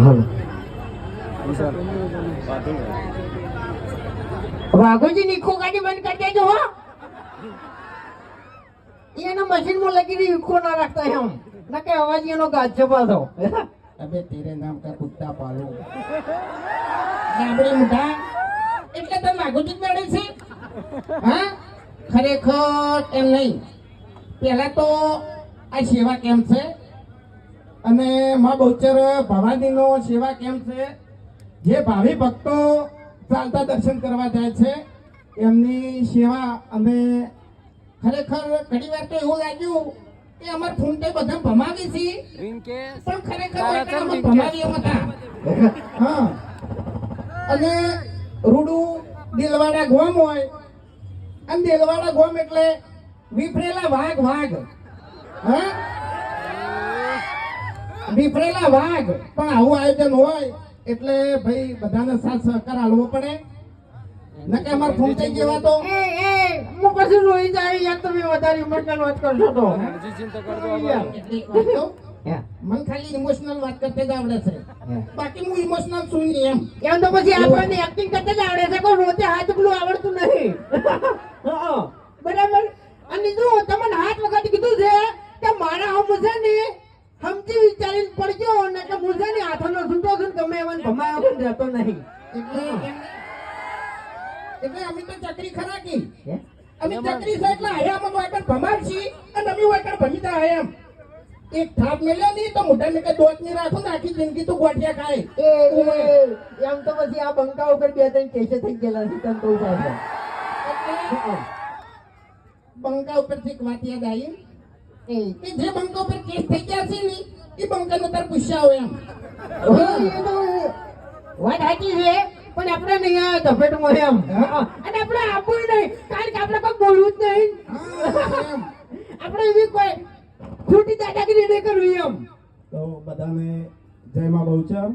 હાલો વાઘોજી નીખો ગાડી બંધ કરી દેજો હો. એના મશીનમાં લગી રહી ઈકો ના રાખતા એમ. ના કે અવાજ એનો ગાજો પાછો અબે તેરે નામ કા કુત્તા પાલો ગાબડી મુઠા એટલે તમે વાઘોજી મેળે છે. હા? ખરેખર એમ નહીં. પહેલા તો આ સેવા કેમ છે? અને મા બહુચર ભવાનીનો સેવા કેમ્પ છે? જે ભાવિ ભક્તો ચાલતા દર્શન કરવા જાય છે એમની સેવા અમે ખરેખર ઘણી વાર તો એવું લાગ્યું કે અમાર ફૂંટે બધા ભમાવી છે. પણ ખરેખર ભમાવી એમ હતા હા. અને રૂડું દિલવાડા ગોમ હોય. અને દિલવાડા ગોમ એટલે વિફરેલા વાઘ વાઘ. હા? વિફરેલા વાઘ. પણ આવું આયોજન હોય એટલે ભાઈ બધાને સાથ સહકાર આલવો પડે. નકે અમાર ફૂંચાઈ જેવા તો એ એ હું પછી રોઈ જાય યાર તમે વધારે ઇમોશનલ વાત કરશો તો? મને ખાલી ઇમોશનલ વાત કરતે જ આવડે છે. બાકી હું ઇમોશનલ છું નહીં એમ. એમ તો પછી આપણને એક્ટિંગ કરતા જ આવડે છે કોઈ રોતે હાથ પેલું આવડતું નહીં બરાબર? અને જો તમને હાથ વખત કીધું છે કે મારા હમ છે ને વિચારીને પડજો ને કે હું છે ને હાથનો છૂટો છું ગમે એવા ભમાયો પણ રહેતો નહીં. એટલે એટલે અમે તો ચકરી ખરા કી. અમે ચકરી છે એટલે આયા અમે વાકણ ભમાર છી અને અમે વાકણ ભમીતા એક થાપ મેલ્યો નહીં તો મોઢા ને કે દોતની રાખો ને આખી જિંદગી તો ગોઠિયા ખાય. એ એમ તો પછી આ બંકા ઉપર બે ત્રણ કેસે થઈ ગયેલા છે તને તો એટલે બંકા ઉપરથી એક વાત યાદ આવી કે જે બંકા ઉપર કેસ થઈ ગયા છે ને બંકા નો તાર પૂછ્યા હોય એમ વાત સાચી છે પણ આપણે નહીં આવ્યા તપેટમાં એમ હા. અને આપણે આપવું નહીં કારણ કે આપણે કોઈ બોલવું જ નહીં આપણે એવી કોઈ ખોટી દાદાગીરી નહીં કરવી એમ તો બધાને જય માં બહુચર